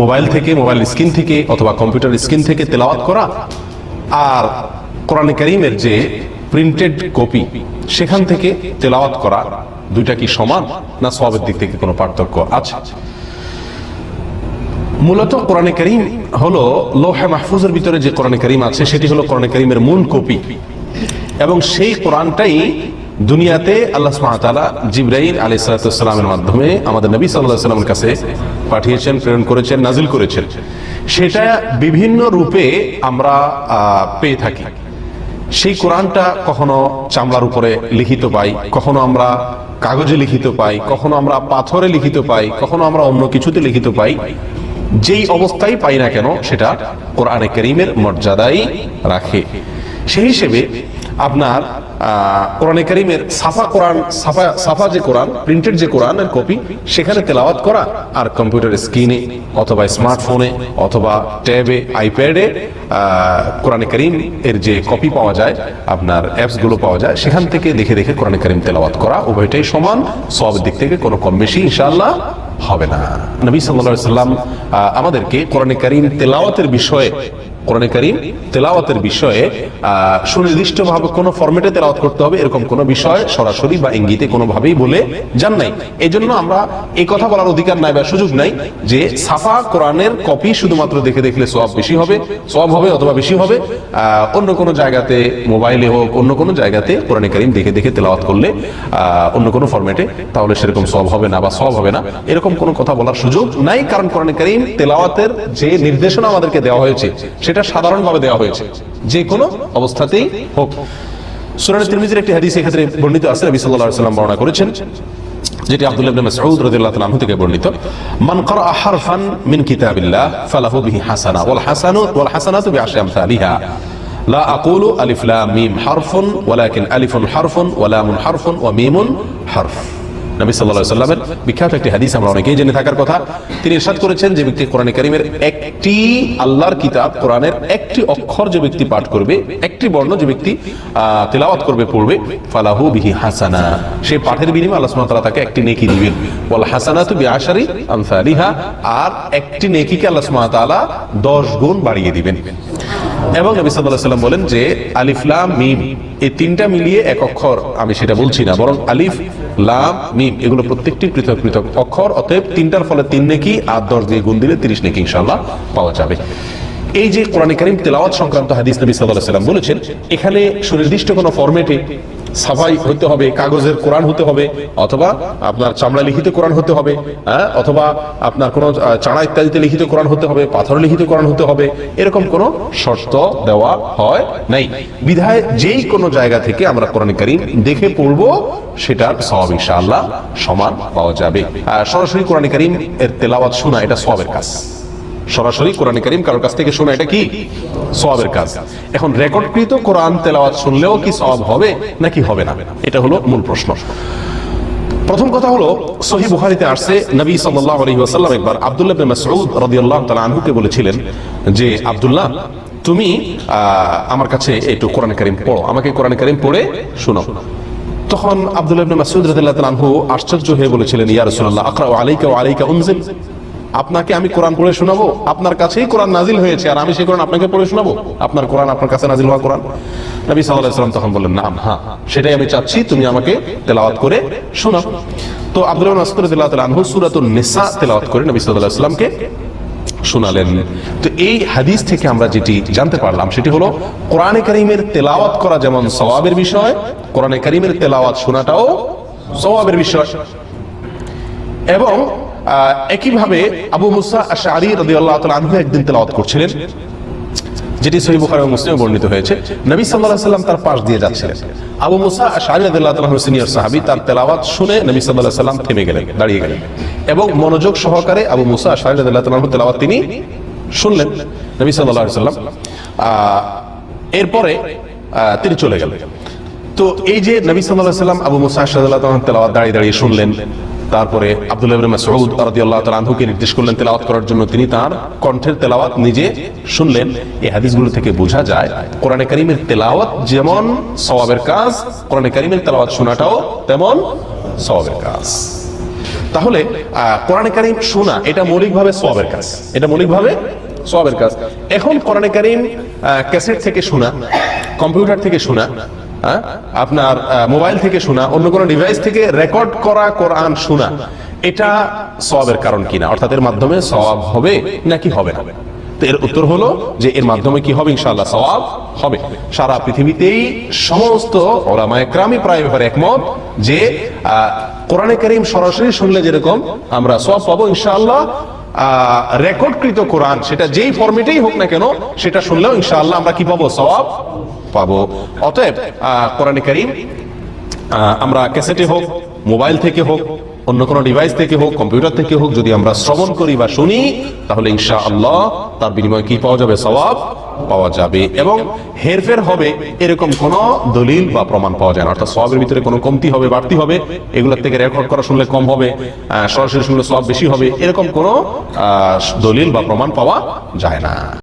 Mobile থেকে, mobile screen থেকে অথবা কম্পিউটার স্ক্রিন থেকে তেলাওয়াত করা আর কোরআন করিমের যে প্রিন্টেড কপি সেখান থেকে তেলাওয়াত করা, দুইটা কি সমান না সবের দিক থেকে কোনো পার্থক্য আছে? মূলত কোরআনে করিম হলো লোহে মাহফুজের ভিতরে যে কোরআনে করিম আছে, সেটি হলো কোরআনে করিমের মূল কপি এবং সেই কোরআনটাই দুনিয়াতে আল্লাহ সুবহানাহু জিব্রাইল আলী সালাতামের মাধ্যমে আমাদের নবী সাল্লাহ সাল্লামের কাছে পাঠিয়েছেন, প্রেরণ করেছেন, নাজিল করেছেন। সেটা বিভিন্ন রূপে আমরা পেয়ে থাকি। সেই কোরআনটা কখনো চামড়ার উপরে লিখিত পাই, কখনো আমরা কাগজে লিখিত পাই, কখনো আমরা পাথরে লিখিত পাই, কখনো আমরা অন্য কিছুতে লিখিত পাই। যেই অবস্থায় পাই না কেন, সেটা কোরআনে করিমের মর্যাদাই রাখে। সেই হিসেবে আপনার কোরআনে করিমের সাফা কোরআন, সাফা সাফা যে কোরআন প্রিন্টেড যে কোরআনের কপি সেখানে তেলাওয়াত করা আর কম্পিউটার স্ক্রিনে অথবা স্মার্টফোনে অথবা ট্যাবে আইপ্যাডে কোরআনে করিম এর যে কপি পাওয়া যায়, আপনার অ্যাপসগুলো পাওয়া যায়, সেখান থেকে দেখে দেখে কোরআনে করিম তেলাওয়াত করা উভয়টাই সমান সব দিক থেকে কোনো কম বেশি ইনশাআল্লাহ হবে না। নবী সাল্লাল্লাহু সাল্লাম আমাদেরকে কোরআনে করিম তেলাওয়াতের বিষয়ে কোরআনে করিম তেলাওয়াতের বিষয়ে সুনির্দিষ্টভাবে কোনো ফরম্যাটে তেলাওয়াত করতে হবে, এরকম কোনো বিষয় সরাসরি বা ইঙ্গিতে কোনোভাবেই বলে যান নাই। এই জন্য আমরা এই কথা বলার অধিকার নাই বা সুযোগ নাই যে সাফা কোরআনের কপি শুধুমাত্র দেখে দেখলে সব বেশি হবে সব হবে অথবা বেশি হবে। অন্য কোনো জায়গাতে মোবাইলে হোক, অন্য কোনো জায়গাতে কোরআনে করিম দেখে দেখে তেলাওয়াত করলে অন্য কোনো ফরম্যাটে তাহলে সেরকম সব হবে না বা সব হবে না। এরকম কোনো কথা বলার সুযোগ নাই, কারণ কোরআনে করিম তেলাওয়াতের যে নির্দেশনা আমাদেরকে দেওয়া হয়েছে, সেটা এটা সাধারণভাবে দেওয়া হয়েছে। যে কোনো অবস্থাতেই হোক। সুরান তিরমিজির একটি হাদিস এক্ষেত্রে বর্ণিত আছে, নবী সাল্লাহ সাল্লাম বর্ণনা করেছেন, যেটি আব্দুল্লাহ ইবনে মাসউদ রাদিয়াল্লাহু তাআলা থেকে বর্ণিত, মান করা হারফান মিন কিতাবিল্লাহ ফালাহু বিহি হাসানা ওয়াল হাসানু ওয়াল হাসানাতু বিআশরি আমসালিহা। লা আকুলু আলিফ লাম মিম হারফুন, ওয়ালাকিন আলিফুন হারফুন, ওয়া লামুন হারফুন, ওয়া মিমুন হারফ। নবী আলাইহি সাল্লামের বিখ্যাত একটি হাদিস আমরা অনেকেই জেনে থাকার কথা। তিনি ইরশাদ করেছেন যে ব্যক্তি কোরআনে কারীমের একটি আল্লাহর কিতাব, কোরআনের একটি অক্ষর যে ব্যক্তি পাঠ করবে, একটি বর্ণ যে ব্যক্তি তেলাওয়াত করবে, পড়বে, ফালাহু বিহি হাসানা। সেই পাঠের বিনিময়ে আল্লাহ সুবহানাহু তাআলা তাকে একটি নেকি দিবেন। ওয়াল হাসানাতু বিআশারি আমসালিহা। আর একটি নেকিকে আল্লাহ সুবহানাহু তাআলা 10 গুণ বাড়িয়ে দিবেন। এবং নবী সাল্লাহ সাল্লাম বলেন যে আলিফ, লাম, মিম, এই তিনটা মিলিয়ে এক অক্ষর। আমি সেটা বলছি না, বরং আলিফ, লাম, মিম, এগুলো প্রত্যেকটি পৃথক পৃথক অক্ষর, অতএব তিনটার ফলে তিন নেকি, আর দশ দিয়ে গুণ দিলে তিরিশ নেকি ইনশাল্লাহ পাওয়া যাবে। এই যে কোরআন করিম তেলাওয়াত সংক্রান্ত হাদিস নবী সাল্লাহ সাল্লাম বলেছেন, এখানে সুনির্দিষ্ট কোনো ফরম্যাটে সাফাই হতে হবে, কাগজের কোরআন হতে হবে, অথবা আপনার চামড়া লিখিত কোরআন হতে হবে হ্যাঁ? অথবা আপনার কোনো চাড়া ইত্যাদিতে লিখিত কোরআন হতে হবে, পাথর লিখিত কোরআন হতে হবে, এরকম কোনো শর্ত দেওয়া হয় নাই। বিধায় যেই কোনো জায়গা থেকে আমরা কোরআন কারীম দেখে পড়ব, সেটার সওয়াব ইনশাআল্লাহ সমান পাওয়া যাবে। সরাসরি কোরআন কারীম এর তেলাওয়াত শোনা, এটা সবের কাজ। সরাসরি কোরআন করিম কারোর কাছ থেকে শোনা, এটা কি? সওয়াবের কাজ। এখন রেকর্ডকৃত কোরআন তেলাওয়াত শুনলেও কি সওয়াব হবে, নাকি হবে না? এটা হলো মূল প্রশ্ন। প্রথম কথা হলো, সহি বুখারীতে আসছে, নবী সাল্লাল্লাহু আলাইহি ওয়াসাল্লাম একবার আব্দুল্লাহ ইবনে মাসউদ রাদিয়াল্লাহু তাআলা আনহুকে বলেছিলেন যে, আব্দুল্লাহ, তুমি আমার কাছে একটু কোরআন কারীম পড়ো, আমাকে কোরআন কারীম পড়ে শোনো। তখন আব্দুল্লাহ ইবনে মাসউদ রাদিয়াল্লাহু তাআলা আনহু আশ্চর্য হয়ে বলেছিলেন, ইয়া রাসূলুল্লাহ আকরা আলাইকা ওয়া আলাইকা উনজিল। আপনাকে আমি কোরআন পড়ে শোনাবো? আপনার কাছেই কোরআন নাজিল হয়েছে, আর আমি সেই কোরআন আপনাকে পড়ে শোনাবো? আপনার কোরআন আপনার কাছে নাজিল হওয়া কোরআন? নবী সাল্লাল্লাহু আলাইহি তখন বললেন, নাম হ্যাঁ সেটাই আমি চাচ্ছি, তুমি আমাকে তেলাওয়াত করে শোনাও। তো রাদিয়াল্লাহু তাআলা আনহু সূরাতুন নিসা তেলাওয়াত করে নবী সাল্লাল্লাহু আলাইহি ওয়াসাল্লামকে শোনালেন। তো এই হাদিস থেকে আমরা যেটি জানতে পারলাম, সেটি হলো কোরআনে কারীমের তেলাওয়াত করা যেমন সওয়াবের বিষয়, কোরআনে কারীমের তেলাওয়াত শোনাটাও সওয়াবের বিষয়। এবং একইভাবে আবু মুসা আশআরী রাদিয়াল্লাহু তাআলা আনহু একদিন তেলাওয়াত করছিলেন, যেটি বুখারী ও মুসলিমে বর্ণিত হয়েছে। নবী আলাইহি সাল্লাম তার পাশ দিয়ে যাচ্ছিলেন। আবু মুসা আশআরী রাদিয়াল্লাহু তাআলা সিনিয়র সাহাবী তার তেলাওয়াত শুনে নবী আলাইহি সাল্লাম থেমে গেলেন, দাঁড়িয়ে গেলেন এবং মনোযোগ সহকারে আবু মুসা আশআরী রাদিয়াল্লাহু তাআলা তেলাওয়াত তিনি শুনলেন নবী আলাইহি সাল্লাম। এরপরে তিনি চলে গেলেন। তো এই যে নবী আলাইহি সাল্লাম আবু মুসা রাদিয়াল্লাহু তেলাওয়াত দাঁড়িয়ে দাঁড়িয়ে শুনলেন তারপরে আব্দুল্লাহ মাসউদ রাদিয়াল্লাহু তাআলা নির্দেশ করলেন তেলাওয়াত করার জন্য। তিনি তার কণ্ঠের তেলাওয়াত নিজে শুনলেন। এই হাদিসগুলো থেকে বোঝা যায়, কোরআনে কারীমের তেলাওয়াত যেমন সওয়াবের কাজ, কোরআনে কারীমের তেলাওয়াত শোনাটাও তেমন সওয়াবের কাজ। তাহলে কোরআনে কারিম শোনা, এটা মৌলিকভাবে সবের কাজ। এটা মৌলিকভাবে সবের কাজ। এখন কোরআনে কারিম ক্যাসেট থেকে শোনা, কম্পিউটার থেকে শোনা? আপনার মোবাইল থেকে শোনা, অন্য কোনো ডিভাইস থেকে রেকর্ড করা কোরআন শোনা, এটা সবের কারণ কিনা? অর্থাৎ এর মাধ্যমে সওয়াব হবে নাকি হবে না? তো এর উত্তর হলো যে এর মাধ্যমে কি হবে? ইনশাআল্লাহ সওয়াব হবে। সারা পৃথিবীতেই সমস্ত ওলামা একরামই প্রায় ব্যাপারে একমত যে কোরআনে কারীম সরাসরি শুনলে যেরকম আমরা সওয়াব পাবো ইনশাআল্লাহ রেকর্ডকৃত কোরআন, সেটা যেই ফর্মেটেই হোক না কেন, সেটা শুনলেও ইনশাআল্লাহ আমরা কি পাবো? সব পাবো। অতএব কোরআনে করিম আমরা ক্যাসেটে হোক, মোবাইল থেকে হোক, অন্য কোনো ডিভাইস থেকে হোক কম্পিউটার থেকে হোক, যদি আমরা শ্রবণ করি বা শুনি, তাহলে ইনশাআল্লাহ তার বিনিময়ে কি পাওয়া যাবে? সওয়াব পাওয়া যাবে এবং হেরফের হবে এরকম কোন দলিল বা প্রমাণ পাওয়া যায় না। অর্থাৎ সবের ভিতরে কোনো কমতি হবে, বাড়তি হবে, এগুলোর থেকে রেকর্ড করা শুনলে কম হবে সরাসরি শুনলে সব বেশি হবে, এরকম কোনো দলিল বা প্রমাণ পাওয়া যায় না।